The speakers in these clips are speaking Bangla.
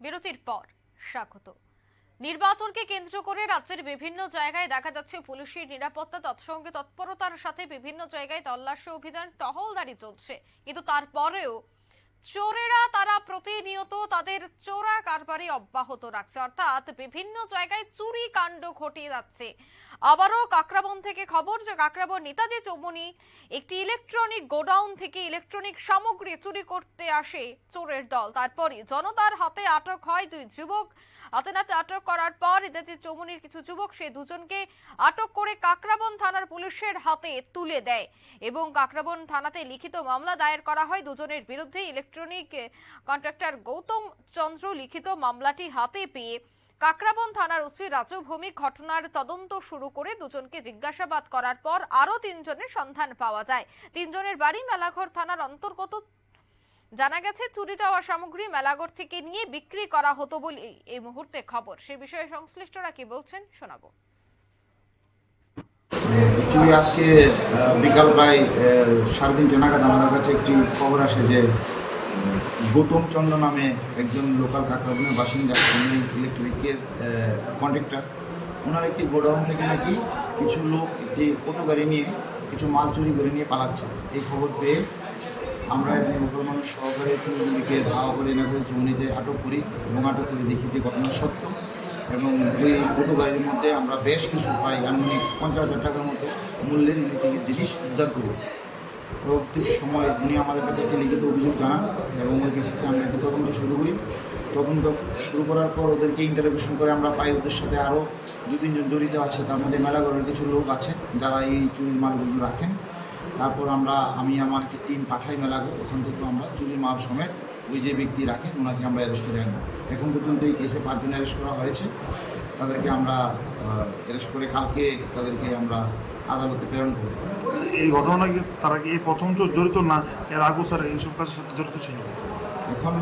বিরতির পর, স্বাগত। নির্বাচনকে কেন্দ্র করে রাজ্যের বিভিন্ন জায়গায় দেখা যাচ্ছে পুলিশের নিরাপত্তা তৎসঙ্গে তৎপরতার সাথে বিভিন্ন জায়গায় তল্লাশি অভিযান টহলদারি চলছে। কিন্তু তারপরেও চোরেরা তারা প্রতিনিয়ত তাদের চোরা কারবারি অব্যাহত রাখছে। অর্থাৎ বিভিন্ন জায়গায় চুরি কাণ্ড ঘটিয়ে যাচ্ছে। আবারও কাকরাবন থেকে খবর যে কাকরাবন নেতাজি চৌমনি একটি ইলেকট্রনিক গোডাউন থেকে ইলেকট্রনিক সামগ্রী চুরি করতে আসে চোরের দল। তারপরই জনতার হাতে আটক হয় দুই যুবক। হাতে নাতে আটক করার পর নেতাজি চৌমনির কিছু যুবক সেই দুজনকে আটক করে কাকরাবন থানার পুলিশের হাতে তুলে দেয় এবং কাকরাবন থানাতে লিখিত মামলা দায়ের করা হয়। দুজনের বিরুদ্ধে ইলেকট্রনিক কন্ট্রাক্টর গৌতম চন্দ্র লিখিত মামলাটি হাতে পেয়ে কাকরাবন থানার ওসি রাজু ভৌমিক ঘটনার তদন্ত শুরু করে দুজনকে জিজ্ঞাসাবাদ করার পর আরও তিনজনের সন্ধান পাওয়া যায়। তিনজনের বাড়ি মেলাঘর থানার অন্তর্গত। জানা গেছে, চুরি যাওয়া সামগ্রী মেলাঘর থেকে নিয়ে বিক্রি করা হতো বলে এই মুহূর্তে খবর। সে বিষয়ে সংশ্লিষ্টরা কি বলছেন, শোনাবো। আজকে বিকাল প্রায় সাড়ে তিনটে নাগাদ আমাদের কাছে একটি খবর আসে যে গৌতম চন্দ্র নামে একজন লোকাল কাকরাবনের বাসিন্দা, উনি ইলেকট্রিকের কন্ট্রাক্টর ওনার একটি গোডাউন থেকে নাকি কিছু লোক একটি অটো গাড়ি নিয়ে কিছু মাল চুরি করে নিয়ে পালাচ্ছে। এই খবর পেয়ে আমরা লোকাল মানুষ সহকারে চুরিগুলিকে ধাওয়া করে এনাকে চুমনিতে আটক করি এবং আটক করে দেখি যে ঘটনা সত্য। এবং ওই অটো গাড়ির মধ্যে আমরা বেশ কিছু, প্রায় আনুমানিক পঞ্চাশ হাজার টাকার মতো মূল্যের ইলেকট্রিকের জিনিস উদ্ধার করি। পরবর্তী সময় উনি আমাদের কাছে একটি লিখিত অভিযোগ জানান এবং ওই বেসিসে আমরা একটি তদন্ত শুরু করি। তদন্ত শুরু করার পর ওদেরকে ইন্টারোগেশন করে আমরা পাই ওদের সাথে আরও দু তিনজন জড়িত আছে। তার মধ্যে মেলাঘরের কিছু লোক আছে যারা এই চুরির মালগুলো রাখেন। তারপর আমরা, আমি আমার একটি টিম পাঠাই মেলাঘর ওখান থেকে আমরা চুরির মাল সমেত ওই যে ব্যক্তি রাখেন ওনাকে আমরা অ্যারেস্ট করে আনব। এখন পর্যন্ত এই কেসে পাঁচজন অ্যারেস্ট করা হয়েছে। তাদেরকে আমরা অ্যারেস্ট করে কালকে তাদেরকে আমরা আদালতে প্রেরণ করব এই ঘটনা কি তারা কি এই প্রথম জড়িত না এর আগেও স্যার এইসব কাজের সাথে জড়িত ছিল? এখন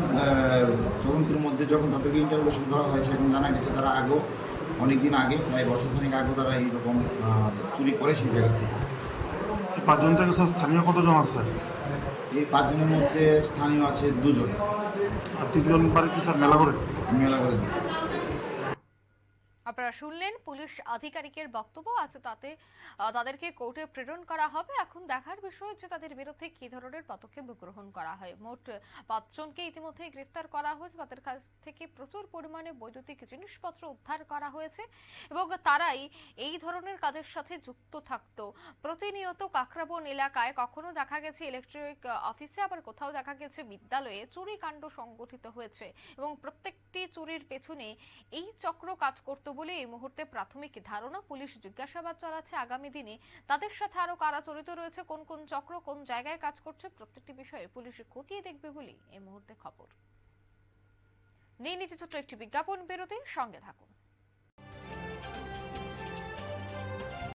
তদন্তের মধ্যে যখন তাদেরকে ইন্টারভিউশন করা হয়েছে এখন জানা গেছে তারা আগেও অনেকদিন আগে প্রায় বছর খানিক আগেও তারা এইরকম চুরি করেছে এই জায়গা থেকে। এই পাঁচজন থেকে স্যার স্থানীয় কতজন আছে স্যার? এই পাঁচজনের মধ্যে স্থানীয় আছে দুজন। আর তিনজন বাড়ি কি স্যার মেলা করে? মেলা করে। আপনারা শুনলেন, পুলিশ আধিকারিকের বক্তব্য। আছে তাতে তাদেরকে কোর্টে প্রেরণ করা হবে। এখন দেখার বিষয় যে তাদের বিরুদ্ধে কি ধরনের পদক্ষেপ গ্রহণ করা হয়। মোট পাঁচজনকে ইতিমধ্যে গ্রেফতার করা হয়েছে। তাদের কাছ থেকে প্রচুর পরিমাণে বৈদ্যুতিক জিনিসপত্র উদ্ধার করা হয়েছে এবং তারাই এই ধরনের কাজের সাথে যুক্ত থাকতো। প্রতিনিয়ত কাকরাবন এলাকায় কখনো দেখা গেছে ইলেকট্রিক অফিসে, আবার কোথাও দেখা গেছে বিদ্যালয়ে চুরি কাণ্ড সংগঠিত হয়েছে এবং প্রত্যেকটি চুরির পেছনে এই চক্র কাজ করত বলে এই মুহূর্তে প্রাথমিক ধারণা পুলিশ জিজ্ঞাসাবাদ চালাচ্ছে। আগামী দিনে তাদের সাথে আরও কারা জড়িত রয়েছে, কোন কোন চক্র কোন জায়গায় কাজ করছে, প্রত্যেকটি বিষয়ে পুলিশ খতিয়ে দেখবে বলে এই মুহূর্তে খবর। নিয়ে নিচে ছোট্ট একটি বিজ্ঞাপন বেরোতে সঙ্গে থাকুন।